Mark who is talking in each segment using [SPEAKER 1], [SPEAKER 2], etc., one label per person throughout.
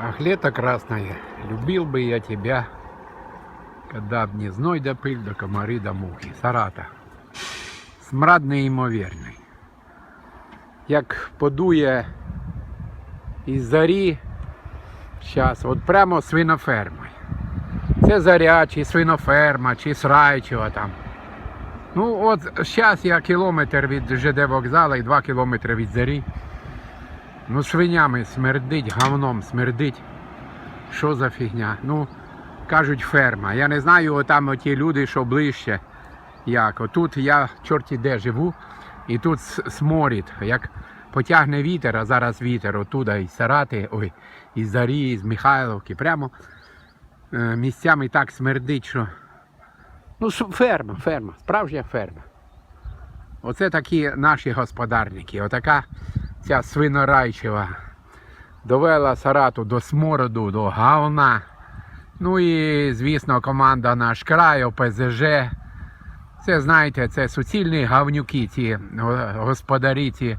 [SPEAKER 1] Ах, лето красное, любил бы я тебя, когда б не зной да пыль, да комары да мухи. Сарата. Смрад неймовірний. Як подує із зарі, зараз, от прямо свиноферма. Це заря, чи свиноферма, чи срайчева там. Ну от зараз я кілометр від ЖД вокзалу і два кілометри від зарі. Ну, свинями смердить, говном смердить. Що за фігня? Ну, кажуть, ферма. Я не знаю, там оті люди, що ближче. Як. Отут я чорті де живу, і тут сморід. Як потягне вітер, а зараз вітер отуда із Сарати, ой, із Зарі, з Михайловки. Прямо е, місцями так смердить, що. Ну, ферма, ферма, справжня ферма. Оце такі наші господарники. Отака ця свинорайчева довела Сарату до смороду, до говна. Ну і, звісно, команда наш край, ОПЗЖ. Це, знаєте, це суцільні говнюки, ці господарі, ці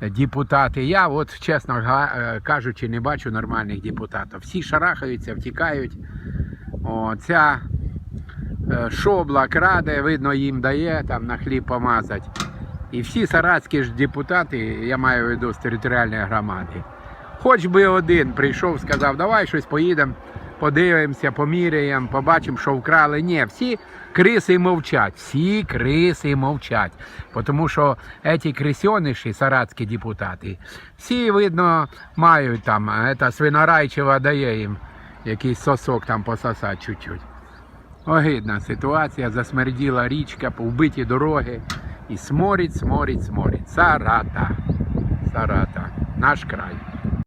[SPEAKER 1] депутати. Я, от, чесно е, кажучи, не бачу нормальних депутатів. Всі шарахаються, втікають. О, ця е, шобла краде, видно, їм дає там на хліб помазати. І всі саратські ж депутати, я маю в виду з територіальної громади, хоч би один прийшов, сказав, давай щось поїдемо, подивимося, поміряємо, побачимо, що вкрали. Ні, всі криси мовчать, всі криси мовчать. Тому що ці крисьониші, саратські депутати, всі, видно, мають там, це свинорайчева дає їм якийсь сосок там пососати чуть-чуть. Огидна ситуація, засмерділа річка, вбиті дороги. i smorit, smorit, smorit. Sarata. Sarata. Naš kraj.